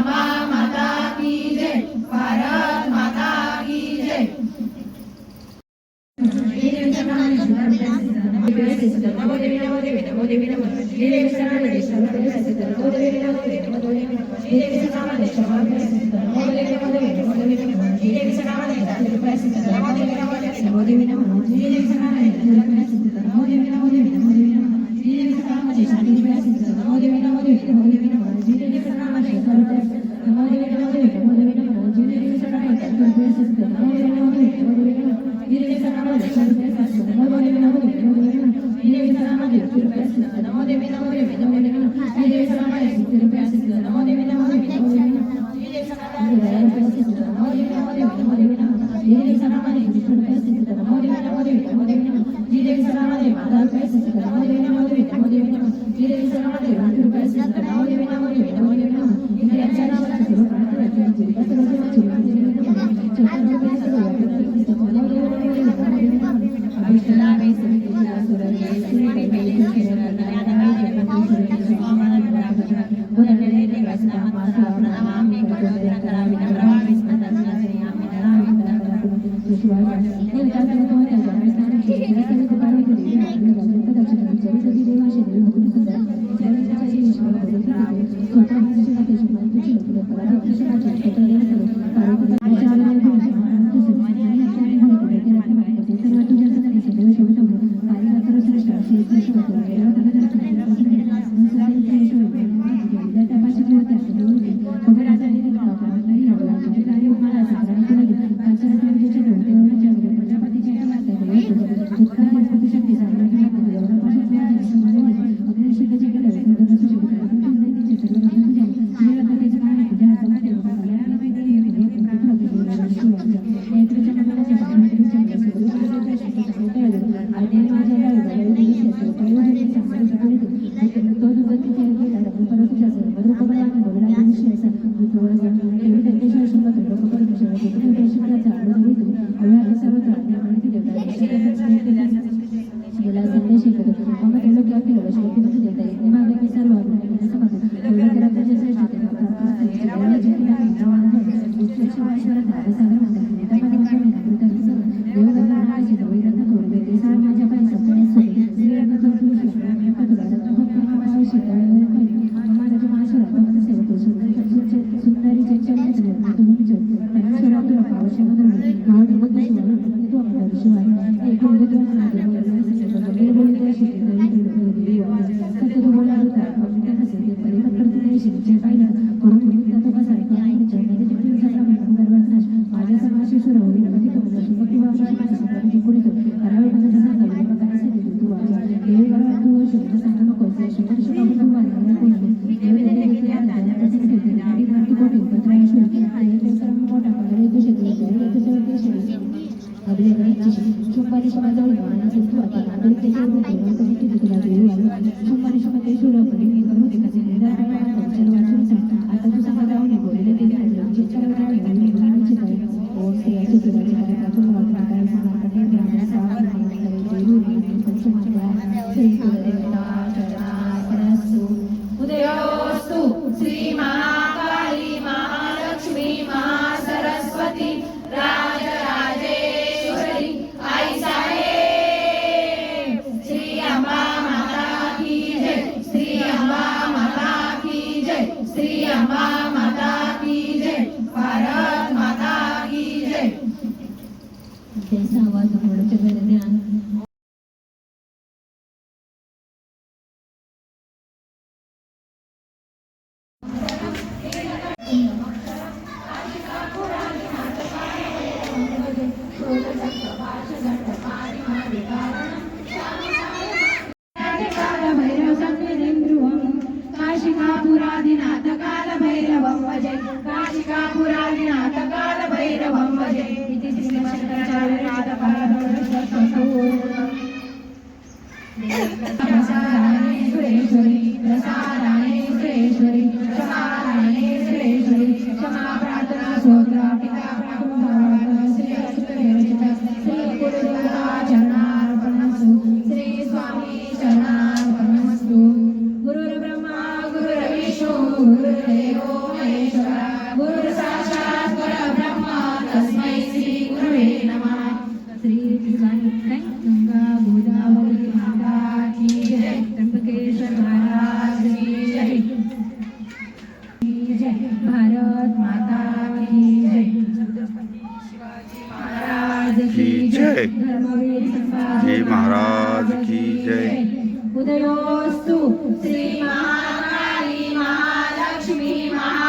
శ్యామా మాతా key జై భారత్ మాతా key జై నమో Amém. जनाबे श्री कृष्ण सुरंगे श्री प्रेमेले सुरंगे जगन्नाथ सुरंगे स्वामनन प्राप्तन पुनरले निवासना मासा प्रणामामि कुतुते करामि नमरामि स्मतस्ना श्रीयामि नरामि नरामि विश्वास देवतासने को जनाबे स्थान देवतासने को पारे को देवी अपने रंग का दर्शन चरित सदी देवा शरीर हो कुछ सुंदर देवता जी विश्वास देवता स्वतः विश्वास के समान कुछ लोग पराधीन से छोटे entre ആവശ്യകതയുണ്ട് നാളെ നമുക്ക് ആവശ്യമാണ് ഏറ്റവും ആവശ്യമാണ് ഏറ്റവും 정말 많아서 또 많은 대중분들과 함께 해주셔서 정말 अंबा माता की जय भारत माता की जय। त्याचा आवाज़ थोडं ध्यान काशिकापुरादिनाथ जय भारत माता की जय। महाराज की जय। जी महाराज की जय। उदयोस्तु श्री महाकाली महालक्ष्मी महा